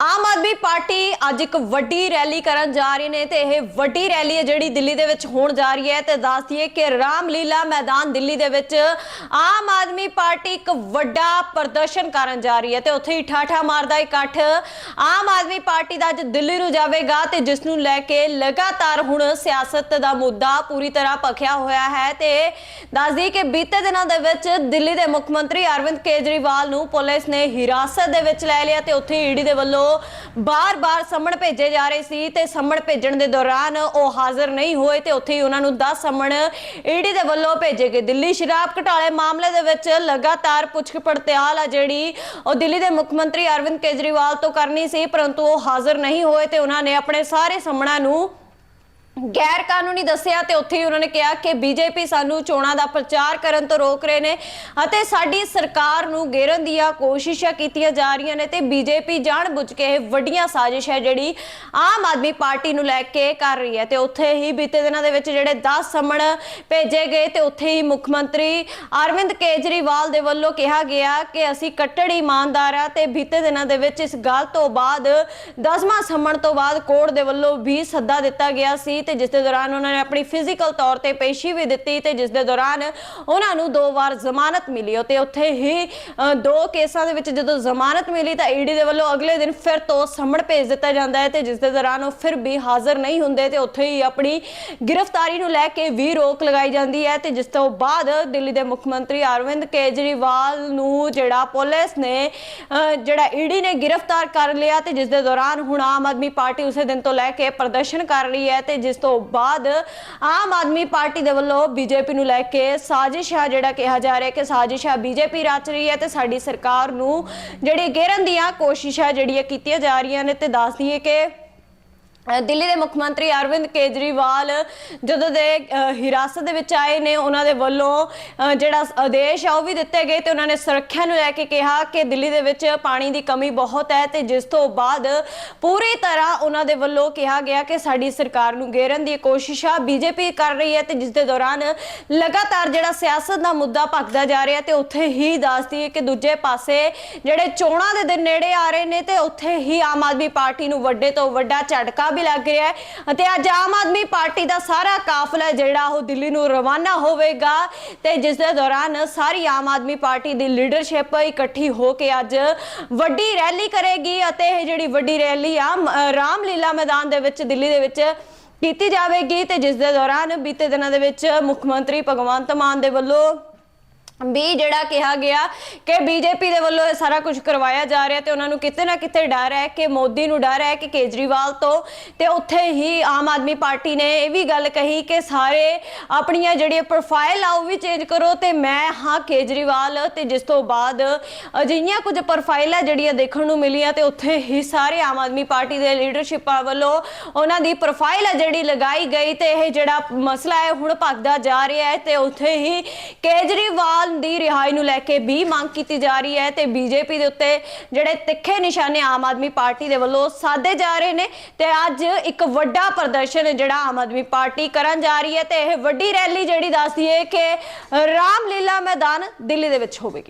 Aam Aadmi party ਅੱਜ ਇੱਕ ਵੱਡੀ ਰੈਲੀ ਕਰਨ ਜਾ ਰਹੀ ਨੇ ਤੇ ਇਹ ਵੱਡੀ ਰੈਲੀ ਹੈ ਜਿਹੜੀ ਦਿੱਲੀ ਦੇ ਵਿੱਚ ਹੋਣ ਜਾ ਰਹੀ ਹੈ ਤੇ ਦੱਸ ਦਈਏ ਕਿ ਰਾਮਲੀਲਾ ਮੈਦਾਨ ਦਿੱਲੀ ਦੇ ਵਿੱਚ ਆਮ ਆਦਮੀ ਪਾਰਟੀ ਇੱਕ ਵੱਡਾ ਪ੍ਰਦਰਸ਼ਨ ਕਰਨ ਜਾ ਰਹੀ ਹੈ ਤੇ ਉੱਥੇ ਹੀ ਠਾਠਾ ਮਾਰਦਾ ਇਕੱਠ ਆਮ ਆਦਮੀ ਪਾਰਟੀ ਦਾ ਅੱਜ ਦਿੱਲੀ ਨੂੰ ਜਾਵੇਗਾ ਤੇ ਜਿਸ ਨੂੰ ਲੈ ਕੇ ਲਗਾਤਾਰ ਹੁਣ ਸਿਆਸਤ ਦਾ ਮੁੱਦਾ ਪੂਰੀ ਤਰ੍ਹਾਂ ਭਖਿਆ ਹੋਇਆ ਹੈ ਤੇ ਦੱਸ ਦਈਏ ਕਿ ਬੀਤੇ ਦਿਨਾਂ ਦੇ ਵਿੱਚ ਦਿੱਲੀ ਦੇ ਮੁੱਖ ਮੰਤਰੀ ਅਰਵਿੰਦ ਕੇਜਰੀਵਾਲ ਨੂੰ ਪੁਲਿਸ ਨੇ ਹਿਰਾਸਤ ਦੇ ਵਿੱਚ ਲੈ ਲਿਆ ਤੇ ਉੱਥੇ ਈਡੀ ਦੇ ਵੱਲੋਂ ਬਾਰ-ਬਾਰ ਸੰਮਣ ਭੇਜੇ ਜਾ ਰਹੇ ਸੀ ਤੇ ਸੰਮਣ ਭੇਜਣ ਦੇ ਦੌਰਾਨ ਉਹ ਹਾਜ਼ਰ ਨਹੀਂ ਹੋਏ ਤੇ ਉੱਥੇ ਹੀ ਉਹਨਾਂ ਨੂੰ 10 ਸੰਮਣ ਈਡੀ ਦੇ ਵੱਲੋਂ ਭੇਜੇ ਗਏ। ਦਿੱਲੀ ਸ਼ਰਾਬ ਘਟਾਲੇ ਮਾਮਲੇ ਦੇ ਵਿੱਚ ਲਗਾਤਾਰ ਪੁੱਛ ਪੜਤਾਲ ਆ ਜਿਹੜੀ ਉਹ ਦਿੱਲੀ ਦੇ ਮੁੱਖ ਮੰਤਰੀ ਅਰਵਿੰਦ ਕੇਜਰੀਵਾਲ ਤੋਂ ਕਰਨੀ ਸੀ, ਪਰੰਤੂ ਉਹ ਹਾਜ਼ਰ ਨਹੀਂ ਹੋਏ ਤੇ ਉਹਨਾਂ ਨੇ ਆਪਣੇ ਸਾਰੇ ਸਮਣਾ ਨੂੰ ਗੈਰ ਕਾਨੂੰਨੀ ਦੱਸਿਆ ਤੇ ਉੱਥੇ ਹੀ ਉਹਨਾਂ ਨੇ ਕਿਹਾ ਕਿ ਬੀਜੇਪੀ ਸਾਨੂੰ ਚੋਣਾਂ ਦਾ ਪ੍ਰਚਾਰ ਕਰਨ ਤੋਂ ਰੋਕ ਰਹੇ ਨੇ ਅਤੇ ਸਾਡੀ ਸਰਕਾਰ ਨੂੰ ਗੇਰਨ ਦੀਆਂ ਕੋਸ਼ਿਸ਼ਾਂ ਕੀਤੀਆਂ ਜਾ ਰਹੀਆਂ ਨੇ ਤੇ ਬੀਜੇਪੀ ਜਾਣਬੁੱਝ ਕੇ ਇਹ ਵੱਡੀਆਂ ਸਾਜ਼ਿਸ਼ ਹੈ ਜਿਹੜੀ ਆਮ ਆਦਮੀ ਪਾਰਟੀ ਨੂੰ ਲੈ ਕੇ ਕਰ ਰਹੀ ਹੈ ਤੇ ਉੱਥੇ ਹੀ ਬੀਤੇ ਦਿਨਾਂ ਦੇ ਵਿੱਚ ਜਿਹੜੇ 10 ਸੰਮਣ ਭੇਜੇ ਗਏ ਤੇ ਉੱਥੇ ਹੀ ਮੁੱਖ ਮੰਤਰੀ ਅਰਵਿੰਦ ਕੇਜਰੀਵਾਲ ਦੇ ਵੱਲੋਂ ਕਿਹਾ ਗਿਆ ਕਿ ਅਸੀਂ ਕੱਟੜ ਇਮਾਨਦਾਰ ਆ ਤੇ ਬੀਤੇ ਦਿਨਾਂ ਦੇ ਵਿੱਚ ਇਸ ਗੱਲ ਤੋਂ ਬਾਅਦ 10ਵਾਂ ਸਮਣ ਤੋਂ ਬਾਅਦ ਕੋਰਟ ਦੇ ਵੱਲੋਂ ਵੀ ਸੱਦਾ ਦਿੱਤਾ ਗਿਆ ਸੀ ਤੇ ਜਿਸ ਦੇ ਦੌਰਾਨ ਉਹਨਾਂ ਨੇ ਆਪਣੀ ਫਿਜ਼ੀਕਲ ਤੌਰ ਤੇ ਪੇਸ਼ੀ ਵੀ ਦਿੱਤੀ ਤੇ ਜਿਸ ਦੇ ਦੌਰਾਨ ਉਹਨਾਂ ਨੂੰ ਦੋ ਵਾਰ ਜ਼ਮਾਨਤ ਮਿਲੀ ਤੇ ਉੱਥੇ ਹੀ ਦੋ ਕੇਸਾਂ ਦੇ ਵਿੱਚ ਜਦੋਂ ਜ਼ਮਾਨਤ ਮਿਲੀ ਤਾਂ ਈਡੀ ਦੇ ਵੱਲੋਂ ਅਗਲੇ ਦਿਨ ਫਿਰ ਤੋਂ ਸੰਮਣ ਭੇਜ ਦਿੱਤਾ ਜਾਂਦਾ ਹੈ ਤੇ ਜਿਸ ਦੇ ਦੌਰਾਨ ਉਹ ਫਿਰ ਵੀ ਹਾਜ਼ਰ ਨਹੀਂ ਹੁੰਦੇ ਤੇ ਉੱਥੇ ਹੀ ਆਪਣੀ ਗ੍ਰਿਫਤਾਰੀ ਨੂੰ ਲੈ ਕੇ ਵੀ ਰੋਕ ਲਗਾਈ ਜਾਂਦੀ ਹੈ ਤੇ ਜਿਸ ਤੋਂ ਬਾਅਦ ਦਿੱਲੀ ਦੇ ਮੁੱਖ ਮੰਤਰੀ ਅਰਵਿੰਦ ਕੇਜਰੀਵਾਲ ਨੂੰ ਜਿਹੜਾ ਪੁਲਿਸ ਨੇ ਅ, ਜਿਹੜਾ ਈਡੀ ਨੇ ਗ੍ਰਿਫਤਾਰ ਕਰ ਲਿਆ ਤੇ ਜਿਸ ਦੇ ਦੌਰਾਨ ਹੁਣ ਆਮ ਆਦਮੀ ਪਾਰਟੀ ਉਸੇ ਦਿਨ ਤੋਂ ਲੈ ਕੇ ਪ੍ਰਦਰਸ਼ਨ ਕਰ ਰਹੀ ਹੈ ਤੇ ਜਿਸ ਤੋਂ ਬਾਅਦ ਆਮ ਆਦਮੀ ਪਾਰਟੀ ਦੇ ਵੱਲੋਂ ਬੀਜੇਪੀ ਨੂੰ ਲੈ ਕੇ ਸਾਜ਼ਿਸ਼ ਆ ਜਿਹੜਾ ਕਿਹਾ ਜਾ ਰਿਹਾ ਕਿ ਸਾਜ਼ਿਸ਼ ਆ ਬੀਜੇਪੀ ਰਚ ਰਹੀ ਹੈ ਤੇ ਸਾਡੀ ਸਰਕਾਰ ਨੂੰ ਜਿਹੜੀ ਘੇਰਨ ਦੀਆਂ ਕੋਸ਼ਿਸ਼ਾਂ ਜਿਹੜੀਆਂ ਕੀਤੀਆਂ ਜਾ ਰਹੀਆਂ ਨੇ ਤੇ ਦੱਸ ਦਈਏ ਕਿ ਦਿੱਲੀ ਦੇ ਮੁੱਖ ਮੰਤਰੀ ਅਰਵਿੰਦ ਕੇਜਰੀਵਾਲ ਜਦੋਂ ਦੇ ਹਿਰਾਸਤ ਦੇ ਵਿੱਚ ਆਏ ਨੇ, ਉਹਨਾਂ ਦੇ ਵੱਲੋਂ ਜਿਹੜਾ ਆਦੇਸ਼ ਆ, ਉਹ ਵੀ ਦਿੱਤੇ ਗਏ ਤੇ ਉਹਨਾਂ ਨੇ ਸੁਰੱਖਿਆ ਨੂੰ ਲੈ ਕੇ ਕਿਹਾ ਕਿ ਦਿੱਲੀ ਦੇ ਵਿੱਚ ਪਾਣੀ ਦੀ ਕਮੀ ਬਹੁਤ ਹੈ ਤੇ ਜਿਸ ਤੋਂ ਬਾਅਦ ਪੂਰੀ ਤਰ੍ਹਾਂ ਉਹਨਾਂ ਦੇ ਵੱਲੋਂ ਕਿਹਾ ਗਿਆ ਕਿ ਸਾਡੀ ਸਰਕਾਰ ਨੂੰ ਘੇਰਨ ਦੀ ਕੋਸ਼ਿਸ਼ ਕੋਸ਼ਿਸ਼ਾਂ ਬੀਜੇਪੀ ਕਰ ਰਹੀ ਹੈ ਤੇ ਜਿਸ ਦੇ ਦੌਰਾਨ ਲਗਾਤਾਰ ਜਿਹੜਾ ਸਿਆਸਤ ਦਾ ਮੁੱਦਾ ਭਖਦਾ ਜਾ ਰਿਹਾ ਤੇ ਉੱਥੇ ਹੀ ਦੱਸਦੀ ਹੈ ਕਿ ਦੂਜੇ ਪਾਸੇ ਜਿਹੜੇ ਚੋਣਾਂ ਦੇ ਦਿਨ ਨੇੜੇ ਆ ਰਹੇ ਨੇ ਤੇ ਉੱਥੇ ਹੀ ਆਮ ਆਦਮੀ ਪਾਰਟੀ ਨੂੰ ਵੱਡੇ ਤੋਂ ਵੱਡਾ ਝਟਕਾ ਵੀ ਲੱਗ ਰਿਹਾ ਹੈ ਅਤੇ ਅੱਜ ਆਮ ਆਦਮੀ ਪਾਰਟੀ ਦਾ ਸਾਰਾ ਕਾਫਲਾ ਜਿਹੜਾ ਉਹ ਦਿੱਲੀ ਨੂੰ ਰਵਾਨਾ ਹੋਵੇਗਾ ਤੇ ਜਿਸ ਦੇ ਦੌਰਾਨ ਸਾਰੀ ਆਮ ਆਦਮੀ ਪਾਰਟੀ ਦੀ ਲੀਡਰਸ਼ਿਪ ਇਕੱਠੀ ਹੋ ਕੇ ਅੱਜ ਵੱਡੀ ਰੈਲੀ ਕਰੇਗੀ ਅਤੇ ਇਹ ਜਿਹੜੀ ਵੱਡੀ ਰੈਲੀ ਆ ਮ- ਅ, ਰਾਮਲੀਲਾ ਮੈਦਾਨ ਦੇ ਵਿੱਚ ਦਿੱਲੀ ਦੇ ਵਿੱਚ ਕੀਤੀ ਜਾਵੇਗੀ ਤੇ ਜਿਸ ਦੇ ਦੌਰਾਨ ਬੀਤੇ ਦਿਨਾਂ ਦੇ ਵਿੱਚ ਮੁੱਖ ਮੰਤਰੀ ਭਗਵੰਤ ਮਾਨ ਦੇ ਵੱਲੋਂ ਵੀ ਜਿਹੜਾ ਕਿਹਾ ਗਿਆ ਕਿ ਬੀਜੇਪੀ ਦੇ ਵੱਲੋਂ ਇਹ ਸਾਰਾ ਕੁਝ ਕਰਵਾਇਆ ਜਾ ਰਿਹਾ ਤੇ ਉਹਨਾਂ ਨੂੰ ਕਿਤੇ ਨਾ ਕਿਤੇ ਡਰ ਹੈ ਕਿ ਮੋਦੀ ਨੂੰ ਡਰ ਹੈ ਕਿ ਕੇਜਰੀਵਾਲ ਤੋਂ ਤੇ ਉੱਥੇ ਹੀ ਆਮ ਆਦਮੀ ਪਾਰਟੀ ਨੇ ਇਹ ਵੀ ਗੱਲ ਕਹੀ ਕਿ ਸਾਰੇ ਆਪਣੀਆਂ ਜਿਹੜੀਆਂ ਪ੍ਰੋਫਾਈਲ ਆ ਉਹ ਵੀ ਚੇਂਜ ਕਰੋ ਤੇ ਮੈਂ, ਹਾਂ, ਕੇਜਰੀਵਾਲ ਤੇ ਜਿਸ ਤੋਂ ਬਾਅਦ ਅਜਿਹੀਆਂ ਕੁਝ ਪ੍ਰੋਫਾਈਲਾਂ ਜਿਹੜੀਆਂ ਦੇਖਣ ਨੂੰ ਮਿਲੀਆਂ ਤੇ ਉੱਥੇ ਹੀ ਸਾਰੇ ਆਮ ਆਦਮੀ ਪਾਰਟੀ ਦੇ ਲੀਡਰਸ਼ਿਪਾਂ ਵੱਲੋਂ ਉਹਨਾਂ ਦੀ ਪ੍ਰੋਫਾਈਲ ਹੈ ਜਿਹੜੀ ਲਗਾਈ ਗਈ ਤੇ ਇਹ ਜਿਹੜਾ ਮਸਲਾ ਹੈ, ਹੁਣ ਭਗਦਾ ਜਾ ਰਿਹਾ ਹੈ ਤੇ ਉੱਥੇ ਹੀ ਕੇਜਰੀਵਾਲ ਦੀ ਰਿਹਾਈ ਨੂੰ ਲੈ ਕੇ ਵੀ ਮੰਗ ਕੀਤੀ ਜਾ ਰਹੀ ਹੈ ਤੇ ਬੀਜੇਪੀ ਦੇ ਉੱਤੇ ਜਿਹੜੇ ਤਿੱਖੇ ਨਿਸ਼ਾਨੇ ਆਮ ਆਦਮੀ ਪਾਰਟੀ ਦੇ ਵੱਲੋਂ ਸਾਧੇ ਜਾ ਰਹੇ ਨੇ ਤੇ ਅੱਜ ਇੱਕ ਵੱਡਾ ਪ੍ਰਦਰਸ਼ਨ ਜਿਹੜਾ ਆਮ ਆਦਮੀ ਪਾਰਟੀ ਕਰਨ ਜਾ ਰਹੀ ਹੈ ਤੇ ਇਹ ਵੱਡੀ ਰੈਲੀ ਜਿਹੜੀ ਦੱਸਦੀ ਹੈ ਕਿ ਰਾਮਲੀਲਾ ਮੈਦਾਨ ਦਿੱਲੀ ਦੇ ਵਿੱਚ ਹੋਵੇਗੀ।